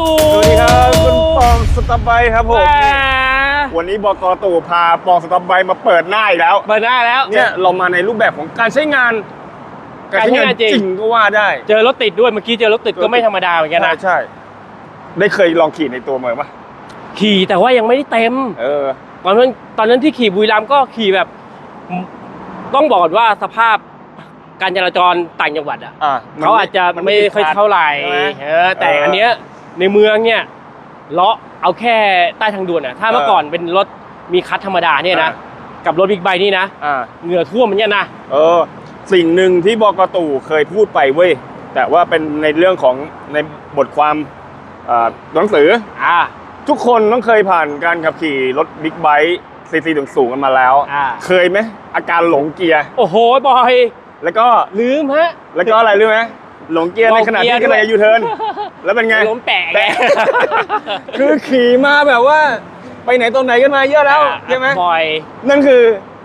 ตู่สวัสดีครับคุณปองสตาร์ไบค์ครับผม แหมวันนี้บกตู่พาปองสตาร์ไบค์มาเปิดหน้าอีกแล้ว เปิดหน้าแล้ว เนี่ยเรามาในรูปแบบของการใช้งาน การใช้งานการใช้งานจจริง ริงก็ว่าได้เจอรถติดด้วยเมื่อกี้เจอรถติดก็ไม่ธรรมดาเหมือนกันใช่นะใช่ ได้เคยลองขี่ในตัวเมืองปะขี่แต่ว่ายังไม่ได้เต็ม เออ ตอนนั้นตอนนั้นที่ขี่บุรีรัมย์ก็ขี่แบบ ต้องบอกก่อนว่าสภาพการจราจรต่างจังหวัดอะอะเขาอาจจะนไม่ค่อยเท่าไหร่ใช่ไหม เออแต่เอออัอันเนี้ย ในเมืองเนี่ยเลาะเอาแค่ใต้ทางด่วนอะถ้าเมื่อเออก่อนเป็นรถมีคัทธรรมดาเนี่ยนะเอกับรถบิ๊กไบค์นี่นะอ่าเหงื่อท่วมมันเนี่ยนะเออ สิ่งหนึ่งที่บกตู่เคยพูดไปเว้ยแต่ว่าเป็นในเรื่องของในบทความอ่าหนังสืออ่าทุกคนต้องเคยผ่านการขับขี่รถบิ๊กไบค์ซีซีสูงๆกันมาแล้วอ่าเคยไหมอาการหลงเกียร์ โอ้โหบอย แล้วก็ลืมฮะ แล้วก็อะไรรู้ไหมหลงเกียร์หลในงขณะเกียร์ที่กำลังด้วยจะยูเทิร์นแล้วเป็นไงล้มแปะไง แปะคือขี่มาแบบว่า ไปไหนตรงไหนกันมาเยอะแล้วใช่ไหมบอย นั่นคือ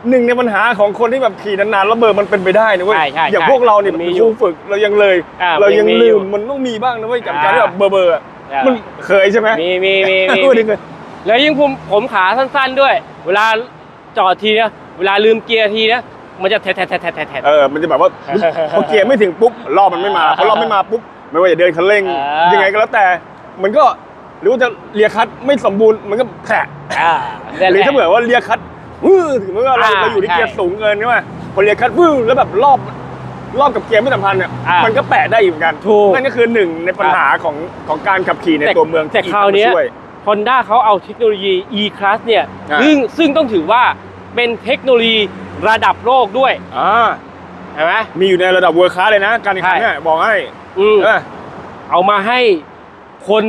หนึ่งในปัญหาของคนที่แบบขี่นานๆแล้วเบอร์มันเป็นไปได้นะเว้ยใช่ใช่อย่างใช่พวกเราเนี่ยมันมีเป็นอยู่ครูฝึกเรายังเลย อ่าเรายังมันมีลือยู่มมันต้องมีบ้างนะเว้ยกับอ่าการที่แบบเบอร์เบอร์อะอ่ามันเคยใช่ไหมมีมีมีมีพูดดิเคย แล้วยิ่งผมผมขาสั้นๆด้วย เวลาจอดทีเนี่ยเวลาลืมเกียร์ทีเนี่ยมันจะแทะแทะแทะแทะแทะแทะ เออ มันจะแบบว่า พอเกียร์ไม่ถึงปุ๊บรอบมันไม่มา พอรอบไม่มาปุ๊บ ไม่ว่าจะเดินคันเร่ง อ่ายัยังไงก็แล้วแต่ มันก็หรือว่าจะเลียคัดไม่สมบูรณ์มันก็แผลอ่าหรือถ้าเผื่อว่าเลียคัดวื้อถึงแม้ว่าเราอ่าเราอยู่ที่ใช่เกียร์สูงเกินใช่ไหมพอเลียคัดวื้อแล้วแบบรอบรอบกับเกียร์ไม่สัมพันธ์เนี่ยอ่ามัมันก็แปะได้อีกเหมือนกันถูกนั่นก็คือหนึ่งในปัญหาของของการขับขี่ในแต่ตัวเมืองแต่ที่คราวเนี้ยจะมช่วย Honda เขาเอาเทคโนโลยี e-class เนี่ยอ่า ซึ่งซึ่งต้องถือว่าเป็นเทคโนโลยีระดับโลกด้วยอ่าเห็นไหม มีอยู่ในระดับเวอร์คลาสเลยนะ การแข่งขันใช่เนี่ยบอกให้อืมเออเอามาให้ คน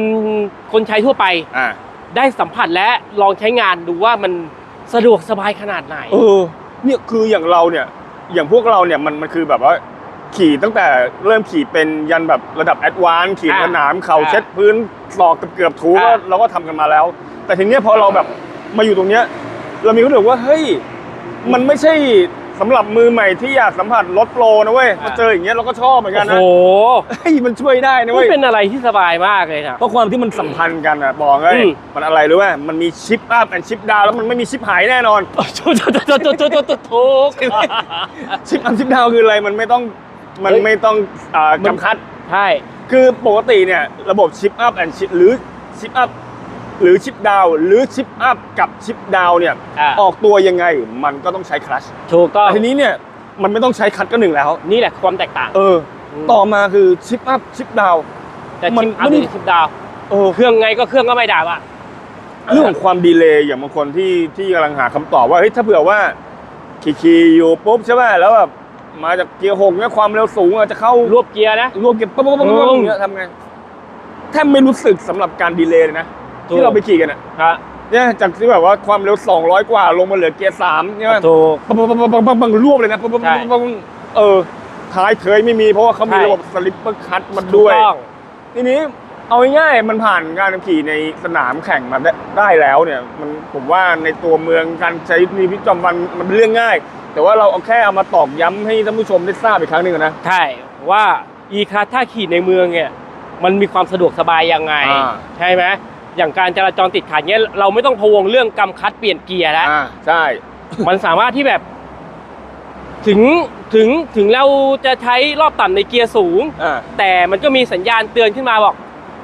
คนใช้ทั่วไป อ่าได้สัมผัสและลองใช้งานดูว่ามันสะดวกสบายขนาดไหน เออเนี่ยคืออย่างเราเนี่ย อย่างพวกเราเนี่ยมันมันคือแบบว่า ขี่ตั้งแต่เริ่มขี่เป็นยันแบบระดับแอดวานซ์ขี่อ่าสนามเข่าอ่าเช็ดพื้นศอกเกือบๆถูก็อ่าเราก็ทำกันมาแล้ว แต่ทีเนี้ยพอเราแบบมาอยู่ตรงเนี้ย เรามีรู้สึกว่าเฮ้ยมันไม่ใช่ สำหรับมือใหม่ที่อยากสัมผัสรถโปรนะเว้ยมาเจออย่างเงี้ยเราก็ชอบเหมือนกันโอ้นะโหเฮ้ยมันช่วยได้นะมัเว้นยเป็นอะไรที่สบายมากเลยนะเพราะความที่มันสัมพันธ์กันอะบอกเลยอืมมันอะไรรู้ไหมมันมีชิปอัพแอนชิปดาวแล้วมันไม่มีชิปหายแน่นอนโถูกถูกถูกถูกถูกถูกถูกชิปอัพชิปดาวคืออะไรมันไม่ต้องมันเฮ้ยไม่ต้องอ่ามันกำคัดใช่คือปกติเนี่ยระบบชิปอัพแอนชิปหรือชิปอัพ หรือชิปดาวหรือชิปอัพกับชิปดาวเนี่ยอ่า ออกตัวยังไงมันก็ต้องใช้คลัชถูกต้องแต่ทีนี้เนี่ยมันไม่ต้องใช้คลัชก็หนึ่งแล้ว นี่แหละความแตกต่าง เออ ต่อมาคือชิปอัพชิปดาว แต่มันชิปอัพไม่ได้ หรือชิปดาว เออ เครื่องไงก็เครื่องก็ไม่ดับอะ เรื่องของความดีเลย์อย่างบางคนที่ที่กำลังหาคำตอบว่าเฮ้ยถ้าเผื่อว่าขี่ขี่อยู่ปุ๊บใช่ไหมแล้วแบบมาจากเกียร์หกเนี่ยความเร็วสูงอาจจะเข้ารวบเกียร์นะ รวมเก็บปั๊บปั๊บปั๊บปั๊บอย่างเงี้ยทำไงแทบไม่รู้สึกสำหรับการดีเลย์เลยนะ ถูก ที่เราไปขี่กันอะครับเนี่ยจากที่แบบว่าความเร็ว 200 กว่าลงมาเหลือเกียร์สามใช่ไหมถูก ปั๊บปั๊บปั๊บปั๊บปั๊บปั๊บรวบเลยนะปั๊บปั๊บใช่ปั๊บปั๊บเออท้ายเคยไม่มีเพราะว่าเขามีใช่ ระบบสลิปเปอร์คัตมาด้วย ถูกต้อง ทีนี้เอาง่ายๆมันผ่านการขี่ในสนามแข่งมาได้ได้แล้วเนี่ย มันผมว่าในตัวเมืองการใช้ชีวิตประจำวันมันเป็นเรื่องง่าย แต่ว่าเราเอาแค่เอามาตอกย้ำให้ท่านผู้ชมได้ทราบอีกครั้งหนึ่งนะ ใช่ว่า e class ถ้าขี่ในเมืองเนี่ยมันมีความสะดวกสบายยังไง อ่า ใช่ไหม อย่างการจราจรติดขัดเนี้ยเราไม่ต้องพะวงเรื่องกำคัดเปลี่ยนเกียร์แล้วอ่าใช่ มันสามารถที่แบบ ถึงถึงถึงเราจะใช้รอบต่ำในเกียร์สูง อ่า แต่มันก็มีสัญญาณเตือนขึ้นมาบอก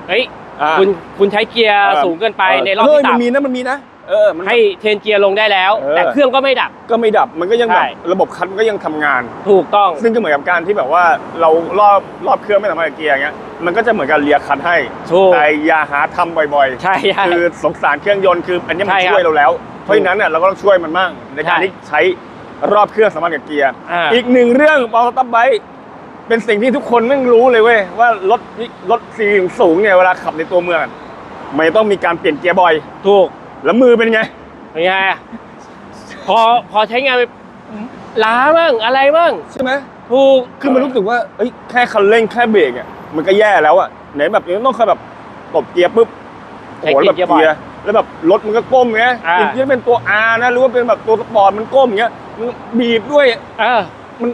เฮ้ยอ่า คุณคุณใช้เกียร์สูงเกินไปในรอบเฮ้ยที่มันมีต่ำนะมันมีนะ เออมัน ให้เทรนเกียร์ลงได้แล้ว เออ แต่เครื่องก็ไม่ดับ ก็ไม่ดับมันก็ยังแบบใช่ระบบคันมันก็ยังทำงาน ถูกต้อง ซึ่งก็เหมือนกับการที่แบบว่าเรารอบรอบเครื่องไม่สามารถกับเกียร์อย่างเงี้ยมันก็จะเหมือนกับเลียคันให้ถูก แต่อย่าหาทำบ่อยๆ ใช่ใช่ คือสงสารเครื่องยนต์คืออันนี้มันใช่ครับช่วยเราแล้ว เพราะฉะนั้นเนี่ยเราก็ต้องช่วยมันบ้างในการใช่ที่ใช้รอบเครื่องสามารถกับเกียร์ อ่า อีกหนึ่งเรื่องปอสตับไบเป็นสิ่งที่ทุกคนไม่รู้เลยเว้ยว่ารถรถสีสูงเนี่ยเวลาขับในตัวเมืองอะมันต้องมีการเปลี่ยนเกียร์บ่อย ถูก แล้วมือเป็นไง เป็นไงอะพอพอใช้งานไปล้าบ้างอะไรบ้างใช่ไหมถูกคือมันรู้สึกว่าเอ้ยแค่คันเร่งแค่เบรกอะมันก็แย่แล้วอะไหนแบบยังต้องคอยแบบตบเกียร์ปุ๊บโอ้โหแล้วแบบเกียร์แล้วแบบรถมันก็ก้มไงอ่าอีกที่เป็นตัว R นะหรือว่าเป็นแบบตัวสปอร์ตมันก้มอย่างเงี้ยมันบีบด้วยเออมัน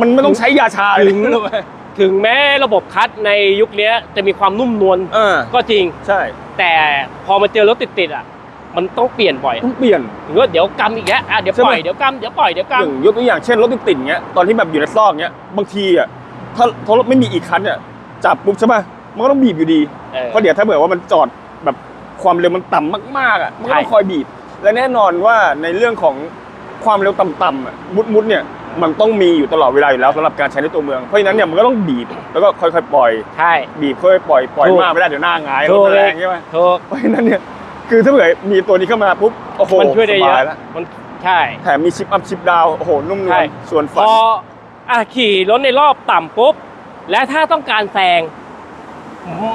มันไม่ต้องใช้ยาชาเลยถึงรู้ไหมถึงแม้ระบบคัดในยุคเนี้ยจะมีความนุ่มนวลเออก็จริงใช่ แต่พอมาเจอรถติดๆอะ มันต้องเปลี่ยนบ่อยต้องเปลี่ยนหรือว่าเดี๋ยวกำอีกแล้วอะเดี๋ยวใช่ปไหมล่อยเดี๋ยวกำเดี๋ยวปล่อยเดี๋ยวอย่างกำยกตัวอย่างเช่นรถติดๆเงี้ยตอนที่แบบอยู่ในซอกเงี้ยบางทีอะถ้าถ้ารถไม่มีอีกคันเนี่ยจับปุ๊บใช่ป่ะมันก็ต้องบีบอยู่ดีเออเพราะเดี๋ยวถ้าเกิดว่ามันจอดแบบความเร็วมันต่ำมากๆอะมันก็ต้องใช่คอยบีบ และแน่นอนว่าในเรื่องของความเร็วต่ำๆอะมุดๆเนี่ยมันต้องมีอยู่ตลอดเวลาอยู่แล้วสำหรับการใช้ในตัวเมืองเพราะฉะนั้นเนี่ยมันก็ต้องบีบแล้วก็ค่อยๆปล่อยใช่บีบค่อยๆปล่อยปล่อยถูกมากไม่ได้เดี๋ยวหน้าหงายรถูถกแรงใช่ไหมถูกเพราะฉะนั้นเนี่ย คือถ้าเกิดมีตัวนี้เข้ามาปุ๊บโอ้โหมันช่วยได้สเยบาอะแล้วมันใช่ แถมมีชิปอัพชิปดาวโอ้โหนุ่มนใช่วลส่วนพฝันออะขี่รถในรอบต่ำปุ๊บ และถ้าต้องการแซง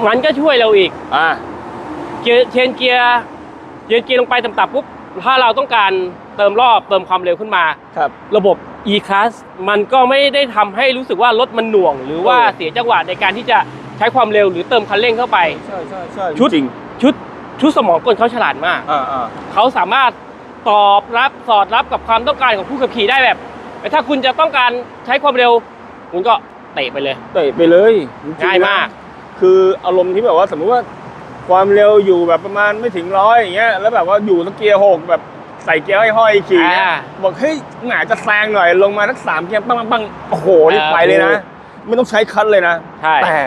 มันก็ช่วยเราอีก อ่าเกียร์เชนเกียร์เชนเกียร์ลงไปต่ำๆปุ๊บ ถ้าเราต้องการเติมรอบเติมความเร็วขึ้นมา ครับ ระบบ e-class มันก็ไม่ได้ทำให้รู้สึกว่ารถมันหน่วง หรือว่าเออ เสียจังหวะในการที่จะใช้ความเร็วหรือเติมคันเร่งเข้าไป ใช่ใช่ใช่ชุด จริง ชุด ชุดสมองกลเขาฉลาดมาก อ่าอ่าเขาสามารถตอบรับสอดรับกับความต้องการของผู้ขับขี่ได้แบบถ้าคุณจะต้องการใช้ความเร็ว คุณก็เตะไปเลย เตะไปเลยจริๆง่ายมาก นะคืออารมณ์ที่แบบว่าสมมุติว่าความเร็วอยู่แบบประมาณไม่ถึงร้อยอย่างเงี้ยแล้วแบบว่าอยู่สักเกียร์หกแบบใส่เกียร์ห้อยๆขี่เนี่ยอ่าบอกเฮ้ยแหมจะแซงหน่อยลงมาสักสามเกียร์ปังปังปังโอ้โหนี่อ่าไปเลยนะ ถูก ไม่ต้องใช้คัทเลยนะ ใช่แต่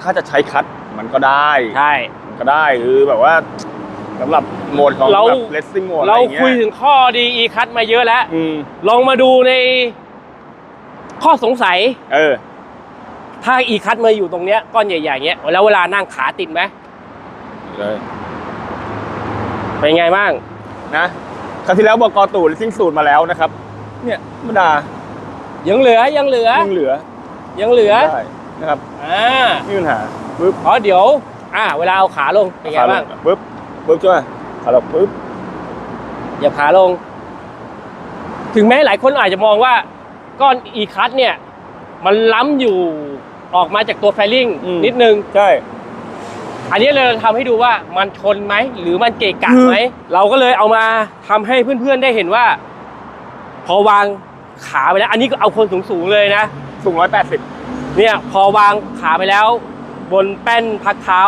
ถ้าจะใช้คัทมันก็ได้ ใช่มัน ก็ได้คือแบบว่าสำหรับโหมดของเรา แบบเลสซิ่งโหมดอะไรเราอย่างเงี้ยคุยถึงข้อดี e คั t มาเยอะแล้ว อืมลองมาดูในข้อสงสัย เออ ถ้า e คั t มาอยู่ตรงเนี้ยก้อนใหญ่ๆเนี้ยแล้วเวลานั่งขาติดไหมเลยเป็นไงบ้าง นะครั้งที่แล้วบอกตู่เลสซิ่งสูตรมาแล้วนะครับ เนี่ยธรรมดายังเหลือยังเหลือยังเหลือยังเหลือได้นะครับอ่า ไม่มีปัญหาปึ๊บ เพราะเดี๋ยว อ่าเวลาเอาขาลงเป็นไงบ้างขาลปึ๊บปึ๊บใช่ไหมขาลงปึ๊บเหยียบขาลง ถึงแม้หลายคนอาจจะมองว่าก้อน e คั t เนี่ย มันล้ำอยู่ออกมาจากตัวแฟลิงนิดนึง ใช่ อันนี้เลยทำให้ดูว่ามันชนไหม หรือมันเกะกะคือไหม เราก็เลยเอามาทำให้เพื่อนๆได้เห็นว่า พอวางขาไปแล้ว อันนี้ก็เอาคนสูงๆเลยนะ สูงร้อยแปดสิบเนี่ย พอวางขาไปแล้ว บนแป้นพักเท้า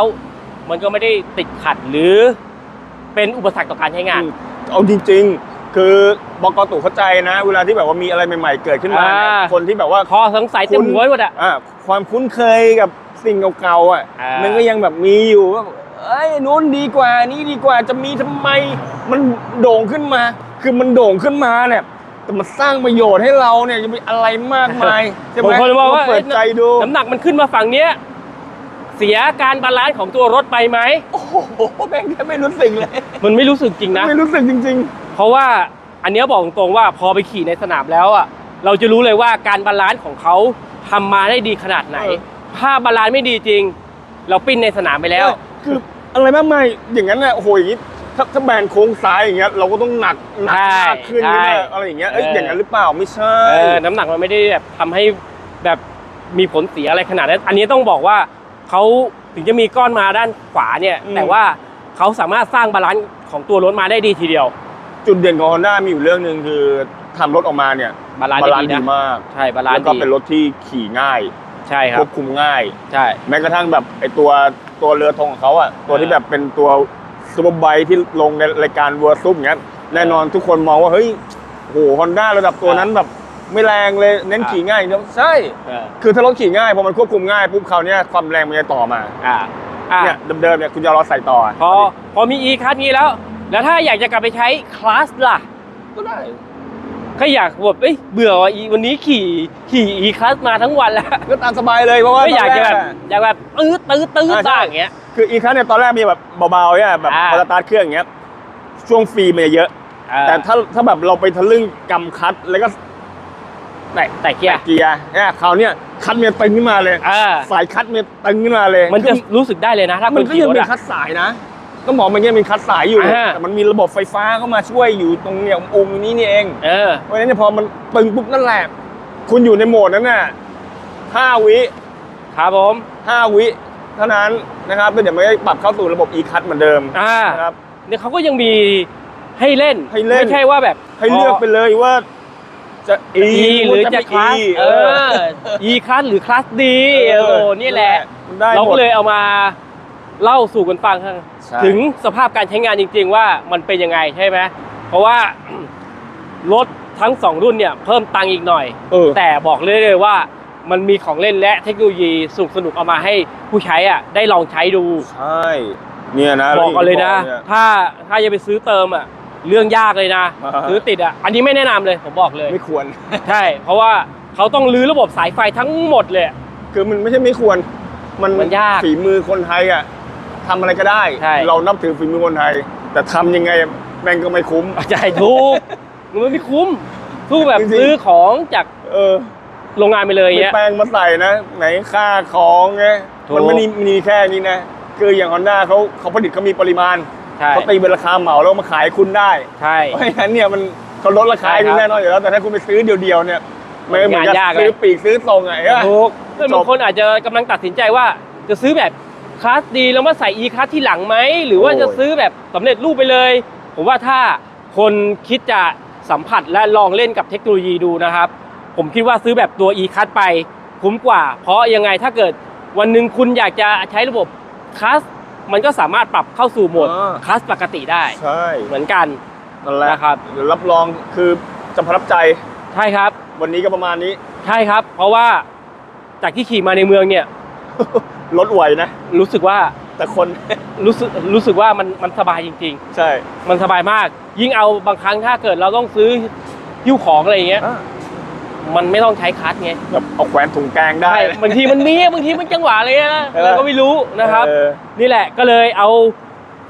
มันก็ไม่ได้ติดขัดหรือเป็นอุปสรรคต่อการใช้งาน เอาจริง ๆ คือบอกตู่เข้าใจนะ เวลาที่แบบว่ามีอะไรใหม่ ๆ เกิดขึ้นมาเนี่ยอ่า คนที่แบบว่า คอสงสัยเต็มหัวไปหมดอะอ่าความคุ้นเคยกับสิ่งเก่าๆอะมันก็ยังแบบมีอยู่ว่าเอ้ยนู้นดีกว่านี้ดีกว่าจะมีทำไมมันโด่งขึ้นมา คือมันโด่งขึ้นมาเนี่ยแต่มันสร้างประโยชน์ให้เราเนี่ยจะมีอะไรมากมายใช่ไหมบางคนบอกว่า เปิดใจดูน้ำหนักมันขึ้นมาฝั่งเนี้ย เสียการบาลานซ์ของตัวรถไปไหม โอ้โหแม่งแค่ไม่รู้สึกเลย มันไม่รู้สึกจริงนะ ไม่รู้สึกจริง เพราะว่าอันเนี้ยบอกตรงๆว่าพอไปขี่ในสนามแล้วอะเราจะรู้เลยว่าการบาลานซ์ของเขาทำมาได้ดีขนาดไหน เออ ถ้าบาลานซ์ไม่ดีจริง เราปิ้นในสนามไปๆแล้ว คืออะไรมากมายอย่างนั้นเนี่ยโอ้โหอย่างนี้ถ้าถ้าแบนโค้งซ้ายอย่างเงี้ยเราก็ต้องหนักหนักใช่มากขึ้นใช่ใช่ไหมอะไรอย่างเงี้ยเอ้ยเอออ อย่างนั้นหรือเปล่าไม่ใช่ เออน้ำหนักมันไม่ได้แบบทำให้แบบมีผลเสียอะไรขนาดนั้น อันนี้ต้องบอกว่า เขาถึงจะมีก้อนมาด้านขวาเนี่ยแต่ว่าเขาสามารถสร้างบาลานซ์ของตัวรถมาได้ดีทีเดียวจุดเด่นของ Honda มีอยู่เรื่องหนึ่งคือทำรถออกมาเนี่ยบาลานซ์บาได้ลานดีซ์ดีนะมาก ใช่บาลานแล้วซ์ก็ดีเป็นรถที่ขี่ง่ายใช่คครับวบคุมง่าย ใช่ แม้กระทั่งแบบไอตัวตัวเรือธงของเขาอะตัวที่เออแบบเป็นตัวซูเปอร์ไบค์ที่ลงในรายการวัวซุปอย่างเงี้ยแน่นอนทุกคนมองว่าเฮ้ยโหฮอนด้าระดับตัวนั้นแบบ ไม่แรงเลยเน้นขี่ง่ายอย่างเดียวใช่ เออคือถ้ารถขี่ง่ายพอมันควบคุมง่ายปุ๊บเขาวเนี่ยความแรงมันจะต่อมาอ่าอ่าเนี่ยเดิมๆเนี่ยคุณจะรอใส่ต่อพอพอมี e คัสนี้แล้ว แล้วถ้าอยากจะกลับไปใช้คลาสล่ะ ก็ได้ ก็อยากแบบเอ้ยเบื่อว่ะ e วันนี้ขี่ขี่ e คัสมาทั้งวันแล้วก็ตามสบายเลยเพราะว่าก็อยากจะแบบตนรอะ อยากแบบตื้อตื้อตื้ออ่าใช่ ต่างอย่างเงี้ย คืออีกครั้งเนี่ยตอนแรกมีแบบเบาๆเนี่ยแบบอ่า พอสตาร์ทเครื่องอย่างเงี้ยช่วงฟรีมันจะเยอะ แต่ถ้าถ้าแบบเราไปทะลึ่งกำคัดแล้วก็ แต่แต่เกียร์เกียร์เนี่ยคราวเนี้ยคัดมันตึงขึ้นมาเลยเออสายคัดมันตึงขึ้นมาเลย มันจะคือรู้สึกได้เลยนะถ้ามัคุนณก็ขี่ยังรถมีอะคัดสายนะต้องบอกมันยังมีคัดสายอยู่อ่าแต่มันมีระบบไฟฟ้าเข้ามาช่วยอยู่ตรงเนี่ยองค์นี้นี่เองเออเพราะฉะนั้นเนี่ยพอมันตึงปุ๊บนั่นแหละคุณอยู่ในโหมดนั้นน่ะห้าวิครับผมห้าวิเท่านั้นนะครับแล้วเดี๋ยวมันก็ปรับเข้าสู่ระบบ e คัดเหมือนเดิมอ่านะครับเนี่ยเขาก็ยังมีให้เล่นให้เล่นไม่ใช่ว่าแบบให้เลือกไปเลยว่า จะ E อีหรือจะคลาส E เออ E คลาสหรือคลาสดีโอ้นี่แหละมันได้เราหมก็ดเลยเอามาเล่าสู่กันฟังใช่ถึงสภาพการใช้งานจริง ๆ ว่ามันเป็นยังไงใช่ไหมเพราะว่ารถทั้งสองรุ่นเนี่ยเพิ่มตังค์อีกหน่อยเออแต่บอกเลยเลยว่ามันมีของเล่นและเทคโนโลยีสนุกสนุกๆเอามาให้ผู้ใช้อะได้ลองใช้ดูใช่เนี่ยนะบอกกันเลยนะที่บอกถ้าถ้าจะไปซื้อเติมอะ เรื่องยากเลยนะอ่าซื้อติดอะอันนี้ไม่แนะนำเลยผมบอกเลยไม่ควร ใช่ เพราะว่าเขาต้องรื้อระบบสายไฟทั้งหมดเลย คือมันไม่ใช่ไม่ควร มันมันยากฝีมือคนไทยอะทำอะไรก็ได้ใช่เรานับถือฝีมือคนไทย แต่ทำยังไงแม่งก็ไม่คุ้มใช่ถูกมันไม่คุ้มสู้แบบจริงๆซื้อของจากเออโรงงานไปเลยไม่เงี้ยแปลงมาใส่นะ ไหนค่าของไงถูกมันไม่มีมีแค่นี้นะ คืออย่างฮอนด้าเขาเขาผลิตเขามีปริมาณ ใช่ เขาตีเป็นราคาเหมาแล้วมาขายคุณได้ ใช่ เพราะฉะนั้นเนี่ยมันเขาลดราคาให้ใช่ครับแน่นอนอยู่แล้วแต่ถ้าคุณไปซื้อเดียวๆเนี่ยมันเหมือนกับงานยากเลย ซื้อปีกซื้อทรงไงถูกซึ่งจบบางคนอาจจะกำลังตัดสินใจว่า จะซื้อแบบคลาสดีแล้วมาใส่ e คลาสที่หลังไหม หรือว่าโอ้ย จะซื้อแบบสำเร็จรูปไปเลย ผมว่าถ้าคนคิดจะสัมผัสและลองเล่นกับเทคโนโลยีดูนะครับ ผมคิดว่าซื้อแบบตัว e คลาสไปคุ้มกว่า เพราะยังไงถ้าเกิดวันหนึ่งคุณอยากจะใช้ระบบคลาส มันก็สามารถปรับเข้าสู่โหมดอ่า คลาสปกติได้ ใช่เหมือนกัน นั่นแหละนะครับ เดี๋ยวรับรองคือจะประทับใจใช่ครับ วันนี้ก็ประมาณนี้ ใช่ครับ เพราะว่าจากที่ขี่มาในเมืองเนี่ย รถไหวนะ รู้สึกว่าแต่คน รู้สึกรู้สึกว่ามันมันสบายจริง ใช่ๆ มันสบายมาก ยิ่งเอาบางครั้งถ้าเกิดเราต้องซื้อหิ้วของอะไรอย่างเงี้ย มันไม่ต้องใช้คัสไงแบบเอาแขวนถุงแกงได้ใช่บางทีมันมีบางทีมันจังหวะอะไรนะเออเราก็ไม่รู้นะครับเออนี่แหละก็เลยเอา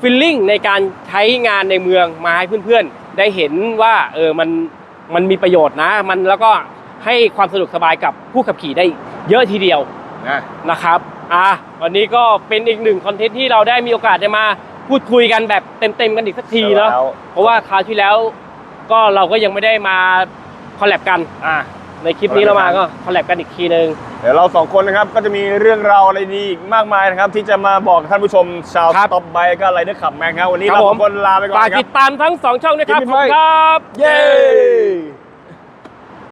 ฟิลลิ่งในการใช้งานในเมืองมาให้เพื่อนๆ ได้เห็นว่าเออมันมันมีประโยชน์นะ มันแล้วก็ให้ความสะดวกสบายกับผู้ขับขี่ได้เยอะทีเดียวนะนะครับอะวันนี้ก็เป็นอีกหนึ่งคอนเทนต์ที่เราได้มีโอกาสได้มาพูดคุยกันแบบเต็มๆกันอีกสักทีเนาะแล้วเพราะว่าคราวที่แล้วก็เราก็ยังไม่ได้มาคอลแลบกันอะ ในคลิปนี้เรามาก็คอลแลบกันอีกทีนึงเดี๋ยวเราสองคนนะครับก็จะมีเรื่องราวอะไรดีอีกมากมายนะครับ ที่จะมาบอกท่านผู้ชมชาวครับ ต็อปไบก็ไรเดอร์ขับแมงครับวันนี้ครับเราผสม องคนลาไปก่อนฝากครัติบ ดตามทั้งสองช่องนะครับ Give me ขอบคุณ five ครับ เย้